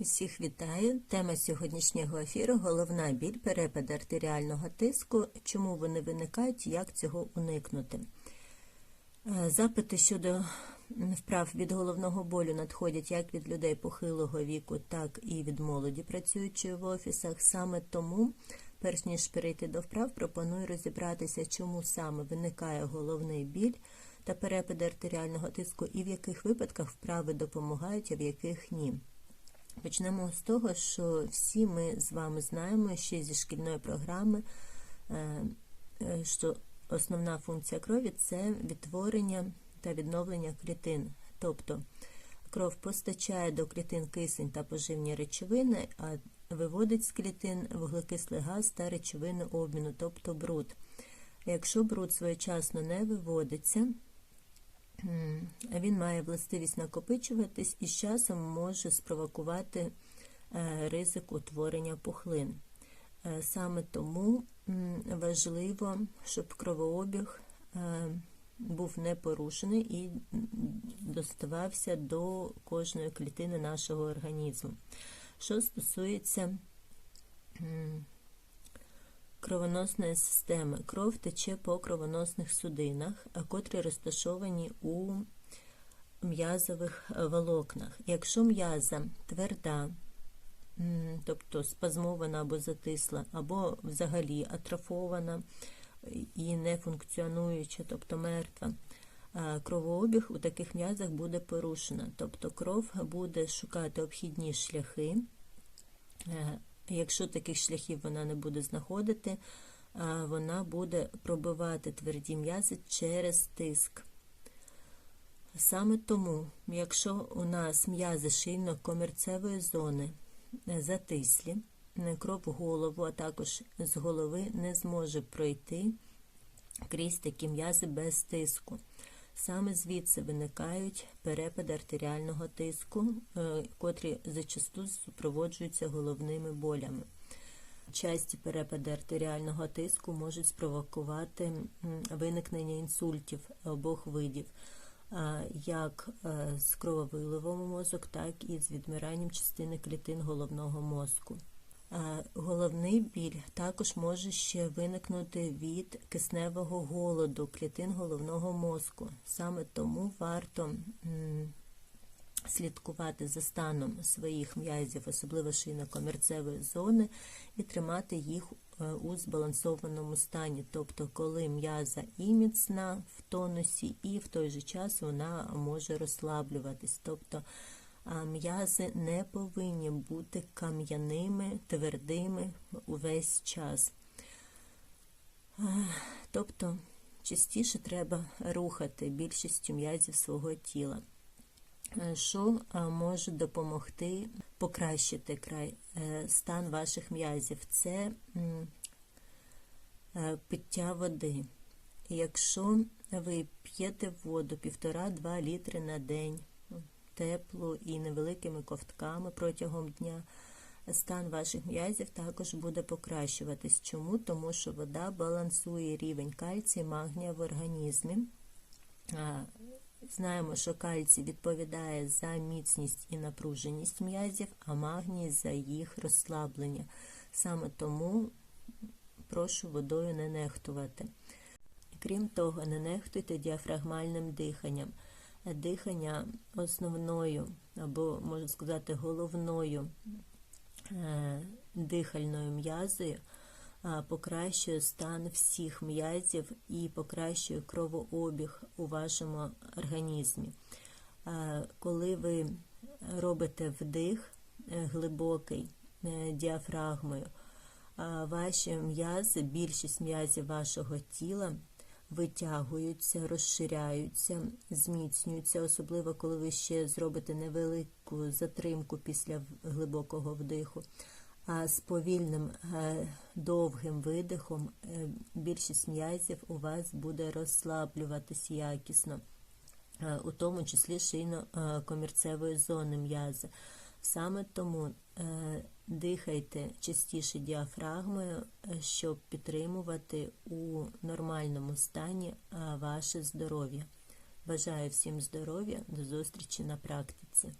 Усіх вітаю. Тема сьогоднішнього ефіру головна біль, перепад артеріального тиску, чому вони виникають як цього уникнути. Е, Запити щодо вправ від головного болю надходять як від людей похилого віку, так і від молоді, працюючої в офісах. Саме тому, перш ніж перейти до вправ, пропоную розібратися, чому саме виникає головний біль та перепад артеріального тиску і в яких випадках вправи допомагають, а в яких ні. Почнемо з того, що всі ми з вами знаємо ще зі шкільної програми, е, е, що основна функція крові це відтворення та відновлення клітин. Тобто кров постачає до клітин кисень та поживні речовини, а виводить з клітин вуглекислий газ та речовини обміну, тобто бруд. Якщо бруд своєчасно не виводиться, він має властивість накопичуватись і з часом може спровокувати е, ризик утворення пухлин. Е, Саме тому важливо, щоб кровообіг е, був не порушений і доставався до кожної клітини нашого організму. Що стосується кровоносної системи. Кров тече по кровоносних судинах, котрі розташовані у м'язових волокнах. Якщо м'яза тверда, тобто спазмована або затисла, або взагалі атрофована і не функціонуюча, тобто мертва, кровообіг у таких м'язах буде порушено, тобто кров буде шукати обхідні шляхи. Якщо таких шляхів вона не буде знаходити, вона буде пробивати тверді м'язи через тиск. Саме тому, якщо у нас м'язи шийно-комірцевої зони затислі, кров в голову, а також з голови не зможе пройти крізь такі м'язи без тиску. Саме звідси виникають перепади артеріального тиску, котрі зачасту супроводжуються головними болями. Часті перепади артеріального тиску можуть спровокувати виникнення інсультів обох видів, як з крововиливом мозок, так і з відмиранням частини клітин головного мозку. Головний біль також може ще виникнути від кисневого голоду клітин головного мозку. Саме тому варто слідкувати за станом своїх м'язів, особливо шийно-комірцевої зони, і тримати їх у збалансованому стані. Тобто, коли м'яза і міцна в тонусі, і в той же час вона може розслаблюватись. Тобто м'язи не повинні бути кам'яними, твердими увесь час. Тобто частіше треба рухати більшістю м'язів свого тіла, що може допомогти покращити край, стан ваших м'язів. Це пиття води. Якщо ви п'єте воду 1,5-2 літри на день, теплу і невеликими ковтками протягом дня. Стан ваших м'язів також буде покращуватись. Чому? Тому що вода балансує рівень кальцію магнія в організмі. Знаємо, що кальцій відповідає за міцність і напруженість м'язів, а магній за їх розслаблення. Саме тому прошу водою не нехтувати. Крім того, не нехтуйте діафрагмальним диханням дихання основною, або, можна сказати, головною е, дихальною м'язою покращує стан всіх м'язів і покращує кровообіг у вашому організмі. Коли ви робите вдих е, глибокий е, діафрагмою, ваші м'язи, більшість м'язів вашого тіла витягуються, розширяються, зміцнюються, особливо коли ви ще зробите невелику затримку після глибокого вдиху. А з повільним е, довгим видихом е, більшість м'язів у вас буде розслаблюватись якісно, е, у тому числі шийно-комірцевої зони м'язи. Саме тому Дихайте частіше діафрагмою, е, щоб підтримувати у нормальному стані ваше здоров'я. Бажаю всім здоров'я, до зустрічі на практиці.